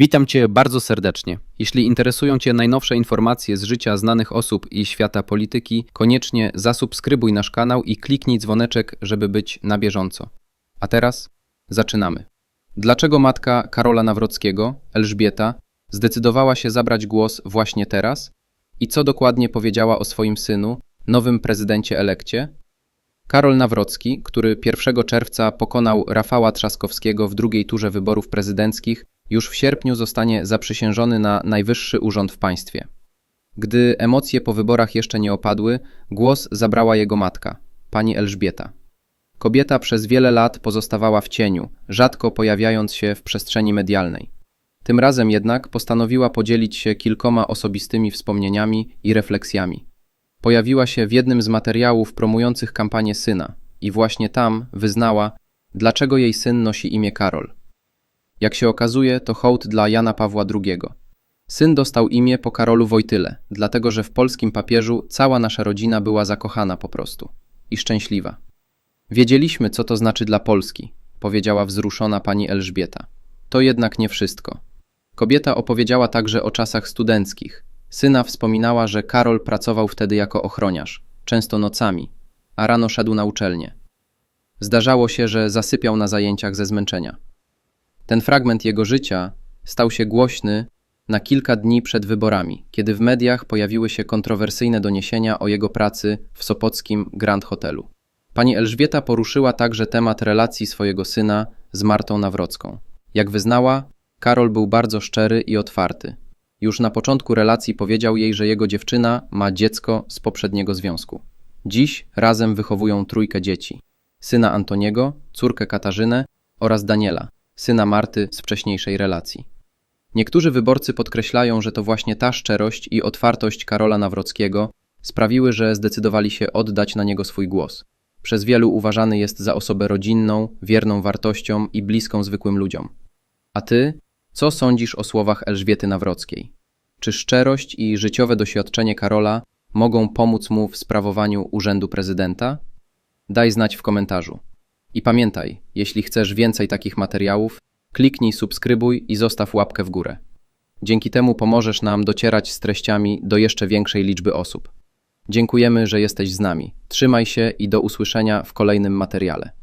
Witam Cię bardzo serdecznie. Jeśli interesują Cię najnowsze informacje z życia znanych osób i świata polityki, koniecznie zasubskrybuj nasz kanał i kliknij dzwoneczek, żeby być na bieżąco. A teraz zaczynamy. Dlaczego matka Karola Nawrockiego, Elżbieta, zdecydowała się zabrać głos właśnie teraz? I co dokładnie powiedziała o swoim synu, nowym prezydencie elekcie? Karol Nawrocki, który 1 czerwca pokonał Rafała Trzaskowskiego w drugiej turze wyborów prezydenckich, już w sierpniu zostanie zaprzysiężony na najwyższy urząd w państwie. Gdy emocje po wyborach jeszcze nie opadły, głos zabrała jego matka, pani Elżbieta. Kobieta przez wiele lat pozostawała w cieniu, rzadko pojawiając się w przestrzeni medialnej. Tym razem jednak postanowiła podzielić się kilkoma osobistymi wspomnieniami i refleksjami. Pojawiła się w jednym z materiałów promujących kampanię syna i właśnie tam wyznała, dlaczego jej syn nosi imię Karol. Jak się okazuje, to hołd dla Jana Pawła II. Syn dostał imię po Karolu Wojtyle, dlatego że w polskim papieżu cała nasza rodzina była zakochana po prostu i szczęśliwa. Wiedzieliśmy, co to znaczy dla Polski, powiedziała wzruszona pani Elżbieta. To jednak nie wszystko. Kobieta opowiedziała także o czasach studenckich. Syna wspominała, że Karol pracował wtedy jako ochroniarz, często nocami, a rano szedł na uczelnię. Zdarzało się, że zasypiał na zajęciach ze zmęczenia. Ten fragment jego życia stał się głośny na kilka dni przed wyborami, kiedy w mediach pojawiły się kontrowersyjne doniesienia o jego pracy w sopockim Grand Hotelu. Pani Elżbieta poruszyła także temat relacji swojego syna z Martą Nawrocką. Jak wyznała, Karol był bardzo szczery i otwarty. Już na początku relacji powiedział jej, że jego dziewczyna ma dziecko z poprzedniego związku. Dziś razem wychowują trójkę dzieci: syna Antoniego, córkę Katarzynę oraz Daniela, syna Marty z wcześniejszej relacji. Niektórzy wyborcy podkreślają, że to właśnie ta szczerość i otwartość Karola Nawrockiego sprawiły, że zdecydowali się oddać na niego swój głos. Przez wielu uważany jest za osobę rodzinną, wierną wartościom i bliską zwykłym ludziom. A ty, co sądzisz o słowach Elżbiety Nawrockiej? Czy szczerość i życiowe doświadczenie Karola mogą pomóc mu w sprawowaniu urzędu prezydenta? Daj znać w komentarzu. I pamiętaj, jeśli chcesz więcej takich materiałów, kliknij subskrybuj i zostaw łapkę w górę. Dzięki temu pomożesz nam docierać z treściami do jeszcze większej liczby osób. Dziękujemy, że jesteś z nami. Trzymaj się i do usłyszenia w kolejnym materiale.